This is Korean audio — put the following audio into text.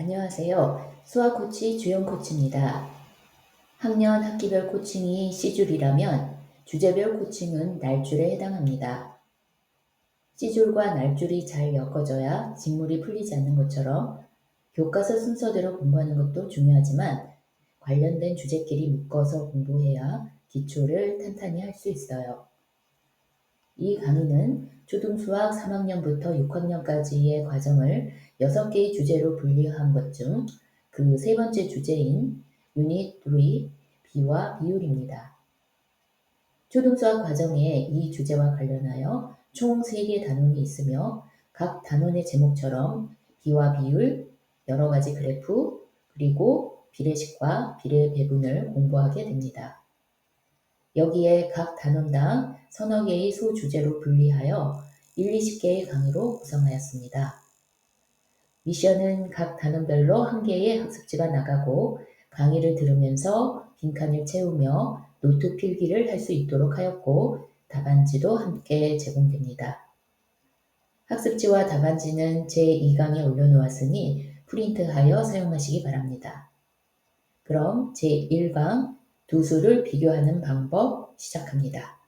안녕하세요. 수학 코치 주영 코치입니다. 학년 학기별 코칭이 C줄이라면 주제별 코칭은 날줄에 해당합니다. C줄과 날줄이 잘 엮어져야 직물이 풀리지 않는 것처럼 교과서 순서대로 공부하는 것도 중요하지만 관련된 주제끼리 묶어서 공부해야 기초를 탄탄히 할 수 있어요. 이 강의는 초등수학 3학년부터 6학년까지의 과정을 6개의 주제로 분류한 것 중 그 세 번째 주제인 유닛 3 비와 비율입니다. 초등수학 과정에 이 주제와 관련하여 총 3개의 단원이 있으며 각 단원의 제목처럼 비와 비율, 여러 가지 그래프, 그리고 비례식과 비례 배분을 공부하게 됩니다. 여기에 각 단원당 서너 개의 소주제로 분리하여 1, 20개의 강의로 구성하였습니다. 미션은 각 단원별로 한 개의 학습지가 나가고 강의를 들으면서 빈칸을 채우며 노트 필기를 할 수 있도록 하였고 답안지도 함께 제공됩니다. 학습지와 답안지는 제2강에 올려놓았으니 프린트하여 사용하시기 바랍니다. 그럼 제1강 두 수를 비교하는 방법 시작합니다.